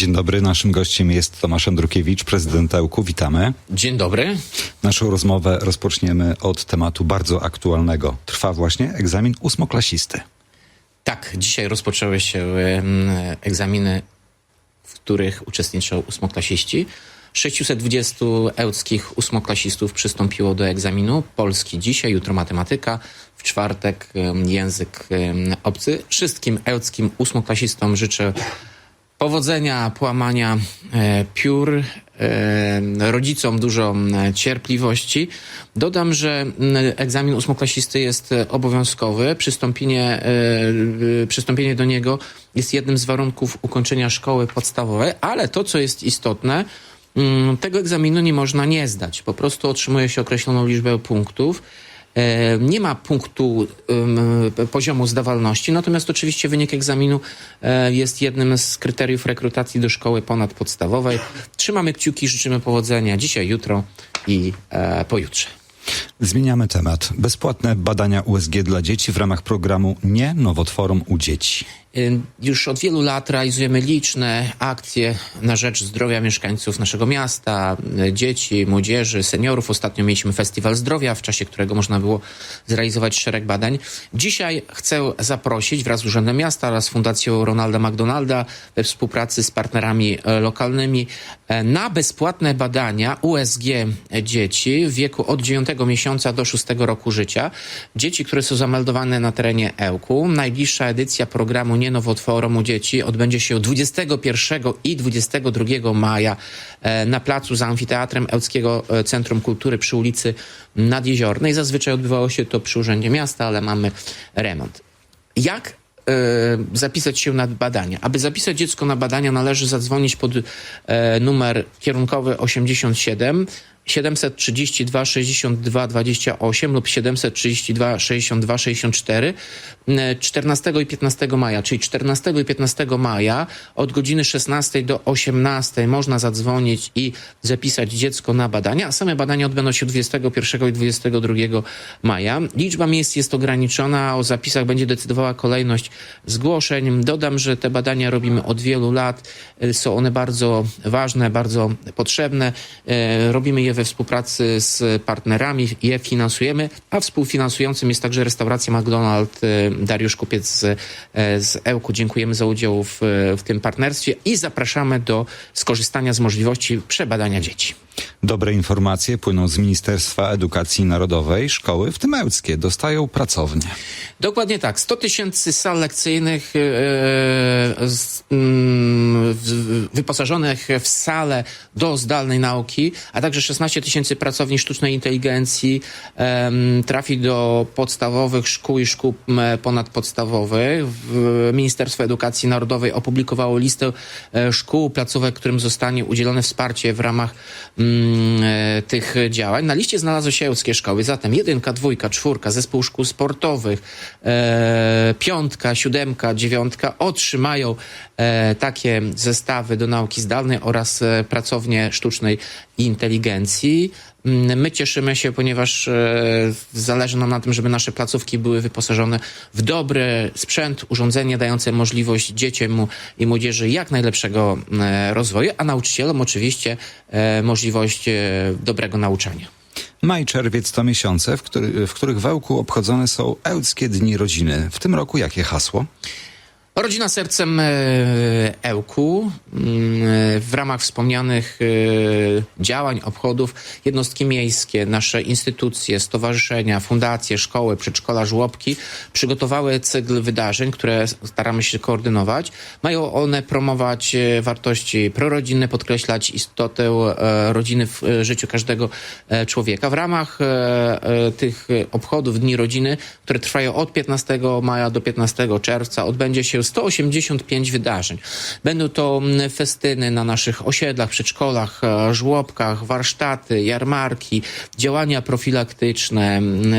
Dzień dobry, naszym gościem jest Tomasz Andrukiewicz, prezydent Ełku. Witamy. Dzień dobry. Naszą rozmowę rozpoczniemy od tematu bardzo aktualnego. Trwa właśnie egzamin ósmoklasisty. Tak, dzisiaj rozpoczęły się egzaminy, w których uczestniczą ósmoklasiści. 620 ełckich ósmoklasistów przystąpiło do egzaminu. Polski dzisiaj, jutro matematyka, w czwartek język obcy. Wszystkim ełckim ósmoklasistom życzę powodzenia, połamania e, piór, e, rodzicom dużo cierpliwości. Dodam, że egzamin ósmoklasisty jest e, obowiązkowy. Przystąpienie, przystąpienie do niego jest jednym z warunków ukończenia szkoły podstawowej, ale to, co jest istotne, tego egzaminu nie można nie zdać. Po prostu otrzymuje się określoną liczbę punktów. E, Nie ma punktu poziomu zdawalności, natomiast oczywiście wynik egzaminu e, jest jednym z kryteriów rekrutacji do szkoły ponadpodstawowej. Trzymamy kciuki, życzymy powodzenia dzisiaj, jutro i e, pojutrze. Zmieniamy temat. Bezpłatne badania USG dla dzieci w ramach programu Nie Nowotworom u dzieci. Już od wielu lat realizujemy liczne akcje na rzecz zdrowia mieszkańców naszego miasta, y, dzieci, młodzieży, seniorów. Ostatnio mieliśmy Festiwal Zdrowia, w czasie którego można było zrealizować szereg badań. Dzisiaj chcę zaprosić wraz z Urzędem Miasta oraz Fundacją Ronalda McDonalda we współpracy z partnerami e, lokalnymi e, na bezpłatne badania USG dzieci w wieku od 9 miesiąca do 6 roku życia. Dzieci, które są zameldowane na terenie Ełku. Najbliższa edycja programu Nie Nowotworom u dzieci odbędzie się 21 i 22 maja e, na placu za amfiteatrem Ełckiego e, Centrum Kultury przy ulicy Nadjeziornej. Zazwyczaj odbywało się to przy Urzędzie Miasta, ale mamy remont. Jak e, zapisać się na badania. Aby zapisać dziecko na badania, należy zadzwonić pod numer kierunkowy 87 732 62 28 lub 732 62 64 e, 14 i 15 maja, czyli 14 i 15 maja od godziny 16 do 18 można zadzwonić i zapisać dziecko na badania, a same badania odbędą się 21 i 22 maja. Liczba miejsc jest ograniczona, o zapisach będzie decydowała kolejność zgłoszeń. Dodam, że te badania robimy od wielu lat. E, Są one bardzo ważne, bardzo potrzebne. E, Robimy je we współpracy z partnerami, je finansujemy, a współfinansującym jest także restauracja McDonald e, Dariusz Kupiec z, e, z Ełku. Dziękujemy za udział w, w tym partnerstwie i zapraszamy do skorzystania z możliwości przebadania dzieci. Dobre informacje płyną z Ministerstwa Edukacji Narodowej. Szkoły, w tym ełckie, dostają pracownie. Dokładnie tak. 100 tysięcy sal lekcyjnych e, z, mm, wyposażonych w sale do zdalnej nauki, a także 16 tysięcy pracowni sztucznej inteligencji em, trafi do podstawowych szkół i szkół ponadpodstawowych. Ministerstwo Edukacji Narodowej opublikowało listę e, szkół, placówek, którym zostanie udzielone wsparcie w ramach e, tych działań. Na liście znalazły się ełckie szkoły, zatem jedynka, dwójka, czwórka, zespół szkół sportowych, e, piątka, siódemka, dziewiątka otrzymają e, takie zestawy do nauki zdalnej oraz e, pracownie sztucznej inteligencji. Mm, My cieszymy się, ponieważ e, zależy nam na tym, żeby nasze placówki były wyposażone w dobry sprzęt, urządzenie dające możliwość dzieciom i młodzieży jak najlepszego e, rozwoju, a nauczycielom oczywiście e, możliwość e, dobrego nauczania. Maj, czerwiec to miesiące, w, który, w których w Ełku obchodzone są Ełckie Dni Rodziny. W tym roku jakie hasło? Rodzina sercem e, Ełku. Mm, e, W ramach wspomnianych e, działań, obchodów, jednostki miejskie, nasze instytucje, stowarzyszenia, fundacje, szkoły, przedszkola, żłobki przygotowały cykl wydarzeń, które staramy się koordynować. Mają one promować wartości prorodzinne, podkreślać istotę rodziny w życiu każdego człowieka. W ramach tych obchodów Dni Rodziny, które trwają od 15 maja do 15 czerwca, odbędzie się 185 wydarzeń. Będą to mm, festyny na naszych osiedlach, przedszkolach, e, żłobkach, warsztaty, jarmarki, działania profilaktyczne, mm, e,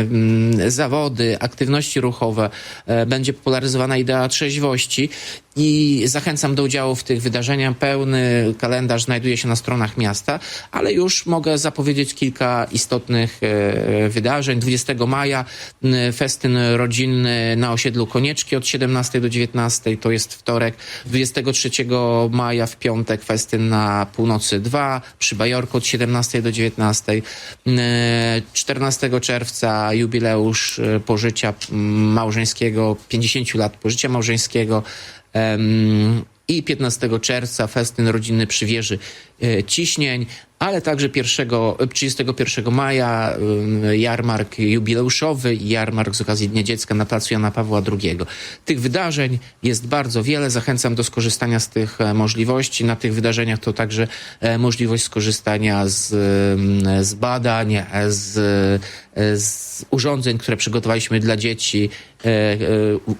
mm, zawody, aktywności ruchowe. E, Będzie popularyzowana idea trzeźwości i zachęcam do udziału w tych wydarzeniach. Pełny kalendarz znajduje się na stronach miasta, ale już mogę zapowiedzieć kilka istotnych wydarzeń. 20 maja festyn rodzinny na osiedlu Konieczki od 17 17 do 19 to jest wtorek. 23 maja w piątek festyn na północy 2 przy Bajorku od 17 do 19. E, 14 czerwca jubileusz e, pożycia mm, małżeńskiego, 50 lat pożycia małżeńskiego. I 15 czerwca festyn rodzinny przy wieży e, Ciśnień, ale także 1, e, 31 maja jarmark jubileuszowy i jarmark z okazji Dnia Dziecka na placu Jana Pawła II. Tych wydarzeń jest bardzo wiele. Zachęcam do skorzystania z tych e, możliwości. Na tych wydarzeniach to także e, możliwość skorzystania z, z badań, e, z, z urządzeń, które przygotowaliśmy dla dzieci,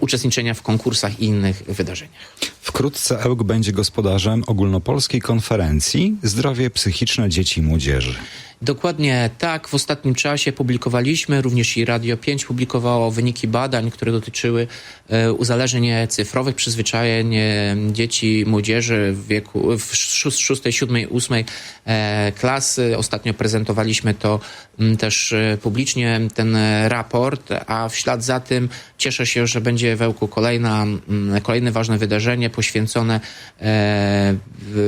uczestniczenia w konkursach i innych wydarzeniach. Wkrótce Ełk będzie gospodarzem ogólnopolskiej konferencji Zdrowie psychiczne dzieci i młodzieży. Dokładnie tak. W ostatnim czasie publikowaliśmy, również i Radio 5 publikowało wyniki badań, które dotyczyły e, uzależnień cyfrowych, przyzwyczajeń e, dzieci młodzieży w wieku w 6, 7, 8 e, klasy. Ostatnio prezentowaliśmy to też e, publicznie, ten raport, a w ślad za tym cieszę się, że będzie w Ełku kolejna, kolejne ważne wydarzenie poświęcone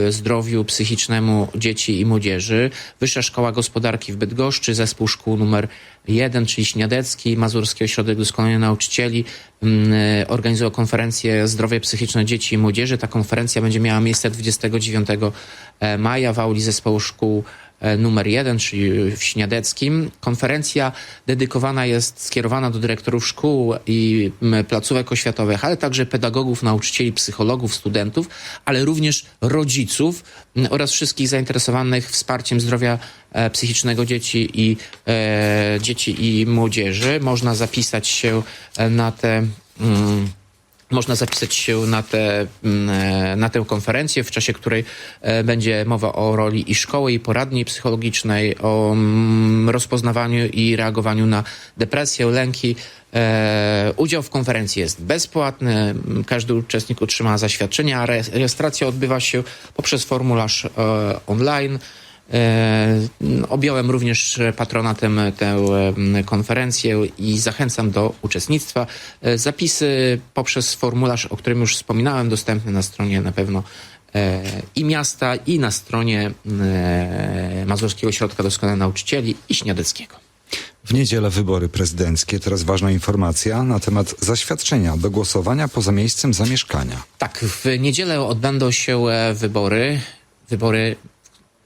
zdrowiu psychicznemu dzieci i młodzieży. Wyższa Szkoła Gospodarki w Bydgoszczy, zespół szkół numer 1, czyli Śniadecki, Mazurski Ośrodek Doskonalenia Nauczycieli mm, e, organizował konferencję Zdrowie Psychiczne Dzieci i Młodzieży. Ta konferencja będzie miała miejsce 29 e, maja w auli zespołu szkół numer 1, czyli w Śniadeckim. Konferencja dedykowana jest, skierowana do dyrektorów szkół i placówek oświatowych, ale także pedagogów, nauczycieli, psychologów, studentów, ale również rodziców oraz wszystkich zainteresowanych wsparciem zdrowia e, psychicznego dzieci i, e, dzieci i młodzieży. Można zapisać się e, na te... Mm, można zapisać się na, te, mm, e, na tę konferencję, w czasie której e, będzie mowa o roli i szkoły, i poradni psychologicznej, o mm, rozpoznawaniu i reagowaniu na depresję, lęki. E, Udział w konferencji jest bezpłatny, każdy uczestnik otrzyma zaświadczenie, a re- rejestracja odbywa się poprzez formularz online. E, Objąłem również patronatem tę konferencję i zachęcam do uczestnictwa. E, Zapisy poprzez formularz, o którym już wspominałem, dostępny na stronie na pewno e, i miasta, i na stronie Mazurskiego Ośrodka Doskonalenia Nauczycieli i Śniadeckiego. W niedzielę wybory prezydenckie. Teraz ważna informacja na temat zaświadczenia do głosowania poza miejscem zamieszkania. Tak, w niedzielę odbędą się wybory, wybory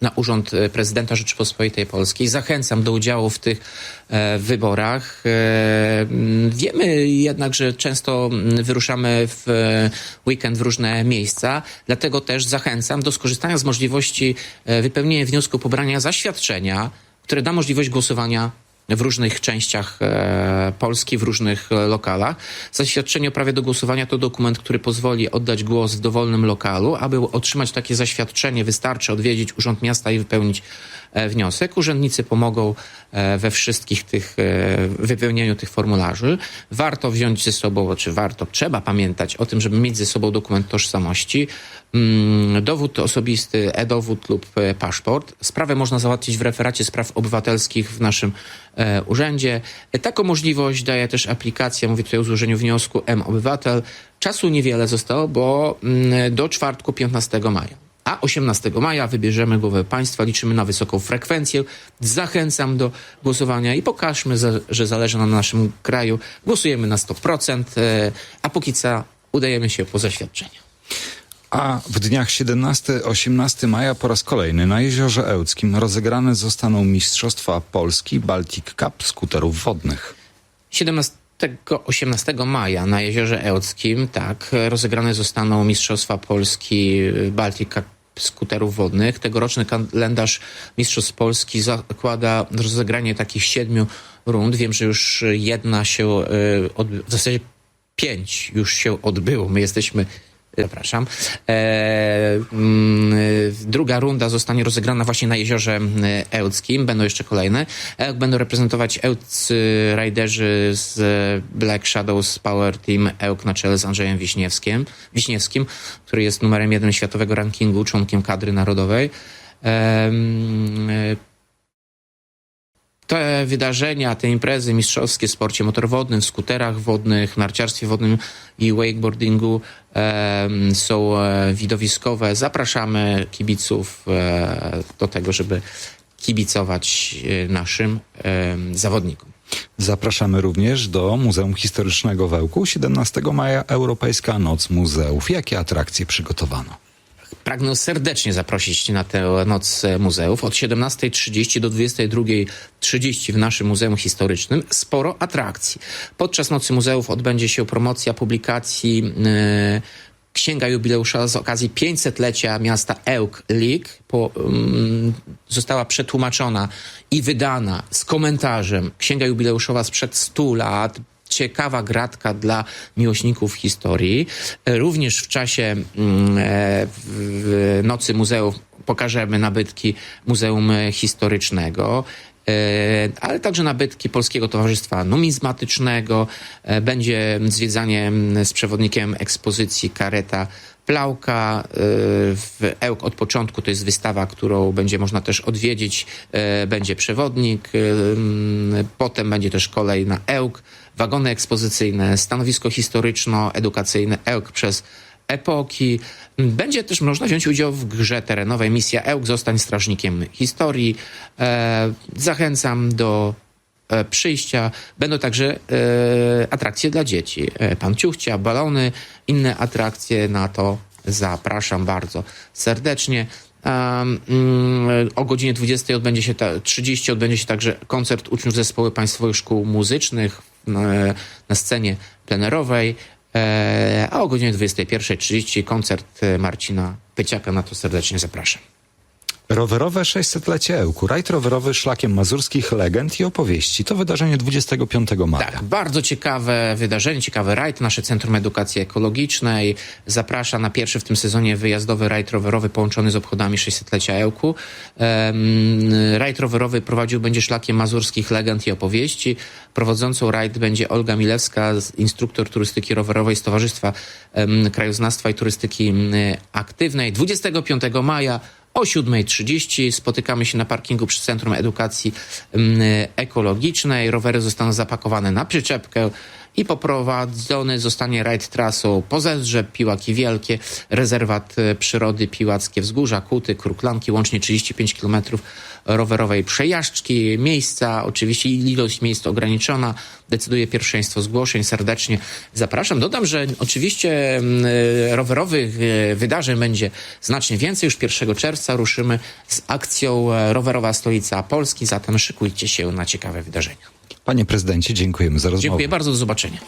na urząd e, prezydenta Rzeczypospolitej Polskiej. Zachęcam do udziału w tych e, wyborach. E, m, wiemy jednak, że często m, wyruszamy w weekend w różne miejsca, dlatego też zachęcam do skorzystania z możliwości wypełnienia wniosku pobrania zaświadczenia, które da możliwość głosowania w różnych częściach e, Polski, w różnych e, lokalach. Zaświadczenie o prawie do głosowania to dokument, który pozwoli oddać głos w dowolnym lokalu. Aby otrzymać takie zaświadczenie, wystarczy odwiedzić Urząd Miasta i wypełnić wniosek. Urzędnicy pomogą e, we wszystkich tych, e, wypełnieniu tych formularzy. Warto wziąć ze sobą, czy warto, trzeba pamiętać o tym, żeby mieć ze sobą dokument tożsamości, mm, dowód osobisty, e-dowód lub e, paszport. Sprawę można załatwić w referacie spraw obywatelskich w naszym e, urzędzie. E, Taką możliwość daje też aplikacja, mówię tutaj o złożeniu wniosku M-Obywatel. Czasu niewiele zostało, bo mm, do czwartku 15 maja. A 18 maja wybierzemy głowę państwa, liczymy na wysoką frekwencję. Zachęcam do głosowania i pokażmy, że zależy nam na naszym kraju. Głosujemy na 100%, e, a póki co udajemy się po zaświadczenia. A w dniach 17-18 maja po raz kolejny na Jeziorze Ełckim rozegrane zostaną Mistrzostwa Polski Baltic Cup skuterów wodnych. 17-18 maja na Jeziorze Ełckim, tak, rozegrane zostaną Mistrzostwa Polski Baltic Cup skuterów wodnych. Tegoroczny kalendarz Mistrzostw Polski zakłada rozegranie takich siedmiu rund. Wiem, że już jedna się, odby- w zasadzie pięć już się odbyło. My jesteśmy Zapraszam. E, mm, druga runda zostanie rozegrana właśnie na jeziorze mm, Ełckim. Będą jeszcze kolejne. Ełk będą reprezentować Ełcy Riderzy z Black Shadows Power Team Ełk na czele z Andrzejem Wiśniewskim, Wiśniewskim który jest numerem jeden światowego rankingu, członkiem kadry narodowej. E, te wydarzenia, te imprezy mistrzowskie w sporcie motorowodnym, w skuterach wodnych, narciarstwie wodnym i wakeboardingu są e, widowiskowe. Zapraszamy kibiców e, do tego, żeby kibicować e, naszym zawodnikom. Zapraszamy również do Muzeum Historycznego w Ełku. 17 maja Europejska Noc Muzeów. Jakie atrakcje przygotowano? Pragnę serdecznie zaprosić na tę noc e, muzeów od 17.30 do 22.30 w naszym Muzeum Historycznym. Sporo atrakcji. Podczas nocy muzeów odbędzie się promocja publikacji e, Księga Jubileusza z okazji 500-lecia miasta Ełk. Po, mm, została przetłumaczona i wydana z komentarzem Księga Jubileuszowa sprzed 100 lat, ciekawa gratka dla miłośników historii. E, Również w czasie mm, e, Nocy Muzeów pokażemy nabytki Muzeum Historycznego. e, Ale także nabytki Polskiego Towarzystwa Numizmatycznego. Będzie zwiedzanie mm, z przewodnikiem ekspozycji Kareta Plałka e, w Ełk od początku. To jest wystawa, którą będzie można też odwiedzić. E, Będzie przewodnik, e, mm, potem będzie też kolej na Ełk, wagony ekspozycyjne, stanowisko historyczno-edukacyjne Ełk przez epoki. Będzie też można wziąć udział w grze terenowej Misja Ełk, zostań strażnikiem historii. E, zachęcam do przyjścia. Będą także e, atrakcje dla dzieci. E, pan Ciuchcia, balony, inne atrakcje na to zapraszam bardzo serdecznie. Mm, o godzinie 20 odbędzie się ta, 30 odbędzie się także koncert uczniów zespoły państwowych szkół muzycznych na, scenie plenerowej. E, a o godzinie 21.30 koncert e, Marcina Pyciaka. Na to serdecznie zapraszam. Rowerowe 600-lecie Ełku. Rajd rowerowy szlakiem mazurskich legend i opowieści. To wydarzenie 25 maja. Tak, bardzo ciekawe wydarzenie, ciekawy rajd. Nasze Centrum Edukacji Ekologicznej zaprasza na pierwszy w tym sezonie wyjazdowy rajd rowerowy połączony z obchodami 600-lecia Ełku. Rajd rowerowy prowadził będzie szlakiem mazurskich legend i opowieści. Prowadzącą rajd będzie Olga Milewska, instruktor turystyki rowerowej z Towarzystwa Krajoznawstwa i Turystyki Aktywnej. 25 maja o 7.30 spotykamy się na parkingu przy Centrum Edukacji mm, Ekologicznej. Rowery zostaną zapakowane na przyczepkę i poprowadzony zostanie rajd trasą Pozedrze, Piłaki Wielkie, rezerwat e, przyrody Piłackie Wzgórza, Kuty, Kruklanki, łącznie 35 km rowerowej przejażdżki. Miejsca, oczywiście ilość miejsc ograniczona, decyduje pierwszeństwo zgłoszeń. Serdecznie zapraszam. Dodam, że oczywiście mm, e, rowerowych e, wydarzeń będzie znacznie więcej. Już 1 czerwca ruszymy z akcją Rowerowa Stolica Polski, zatem szykujcie się na ciekawe wydarzenia. Panie prezydencie, dziękujemy za rozmowę. Dziękuję bardzo, do zobaczenia.